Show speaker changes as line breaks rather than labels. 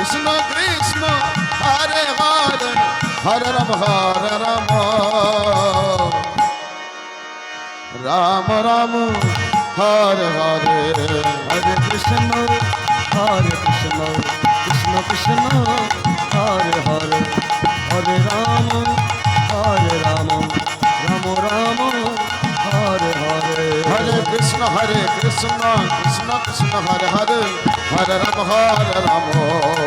Krishna Krishna ഹരേ Haran Hara Rama Hara Rama Rama Rama Hara ഹരേ
ഹരേ Krishna Hara Krishna Krishna Krishna Hara Hara Hara Rama Hara Rama Rama Rama Hara Hara
ഹരേ Krishna ഹരേ Krishna Krishna Krishna Hara Hara Hara Rama Hara Rama